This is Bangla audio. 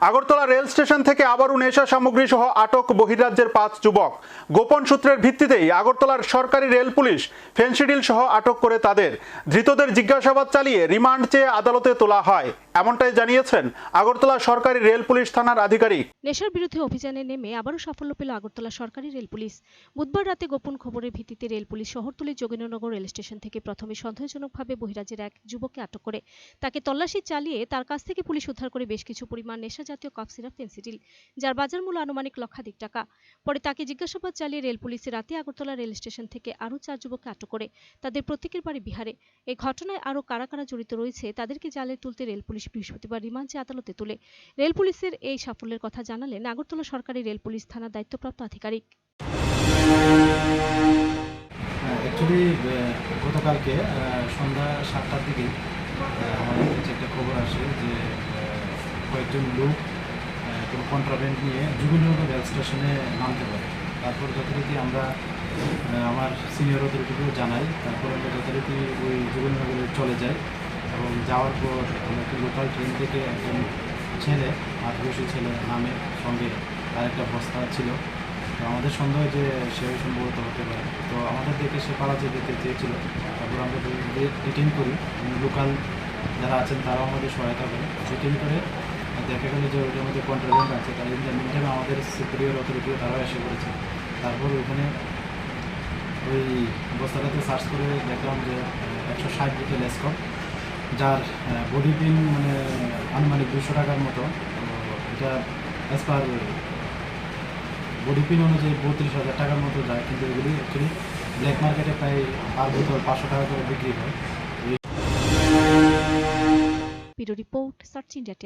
আগরতলা রেল স্টেশন থেকে আবারও নেশা সামগ্রী সহ আটক বহিরাজ্যের পাঁচ যুবক। গোপন সূত্রের ভিত্তিতেই আগরতলার সরকারি রেল পুলিশ ফেন্সিডিল সহ আটক করে তাদের। ধৃতদের জিজ্ঞাসাবাদ চালিয়ে রিমান্ড চেয়ে আদালতে তোলা হয়। এমনটাই জানিয়েছেন আগরতলা সরকারি রেল পুলিশ থানার আধিকারিক। নেশার বিরুদ্ধে অভিযানে নেমে আবারও সাফল্য পেল আগরতলা সরকারি রেল পুলিশ। বুধবার রাতে গোপন খবরের ভিত্তিতে রেল পুলিশ শহরতলির যোগেন্দ্রনগর রেল স্টেশন থেকে প্রথমে সন্দেহজনকভাবে বহিরাজ্যের এক যুবককে আটক করে। তাকে তল্লাশি চালিয়ে তার কাছ থেকে পুলিশ উদ্ধার করে বেশ কিছু পরিমাণ নেশা জাতীয় কফ সিরাপ ফেন্সিডিল যার বাজার মূল্য আনুমানিক লক্ষাধিক টাকা। পরে তাকে জিজ্ঞাসাবাদ চালিয়ে রেল পুলিশ রাতে আগরতলা রেল স্টেশন থেকে আরও চার যুবককে আটক করে তাদের প্রত্যেকের বাড়ি বিহারে। এই ঘটনায় আরও কারা কারা জড়িত রয়েছে তাদেরকে জালে তুলতে রেল পুলিশ বৃহস্পতিবার রিমান্ডে আদালতে তোলে। রেল পুলিশের এই সাফল্যের কথা জানালেন আগরতলা সরকারি রেল পুলিশ থানার দায়িত্বপ্রাপ্ত আধিকারিক। অ্যাকচুয়ালি গতকালকে সন্ধ্যা সাতটার দিকে আমাদের কাছে একটা খবর আসে যে কয়েকজন লোক কোনো কন্ট্রাব্যান্ড নিয়ে যুগনগর রেল স্টেশনে নামতে পারে। তারপর যথারীতি আমরা আমার সিনিয়র অথরিটিকেও জানাই। তারপর আমরা যথারীতি ওই যুগনগরে চলে যাই এবং যাওয়ার পর আমরা একটি লোকাল ট্রেন থেকে একজন ছেলে আদিবাসী ছেলে নামে সঙ্গে তার একটা বস্তা ছিল। তো আমাদের সন্দেহ যে সে সম্ভবত হতে পারে। তো আমাদের দেখে সে পালাতে যেতে চেয়েছিল। তারপর আমরা ডিটেন করি লোকাল যারা আছেন তারাও আমাদের সহায়তা করে। ডিটেন করে দেখা গেলো যে ওইটার মধ্যে কন্ট্রাব্যান্ড আছে মিনটাইমে আমাদের সুপিরিয়র অথরিটিও তারাও এসে করেছে তারপর ওইখানে ওই বস্তাটাতে সার্চ করে দেখলাম যে একশো ষাট লিটার লেসকপ যার বডি পিন মানে আনুমানিক দুশো টাকার মতো। এটা অ্যাজ পার বডি পিন অনুযায়ী বত্রিশ হাজার টাকার মতো যায়, কিন্তু এগুলি অ্যাকচুয়ালি ব্ল্যাক মার্কেটে প্রায় পার বোতল পাঁচশো টাকা করে বিক্রি হয়। Report, search India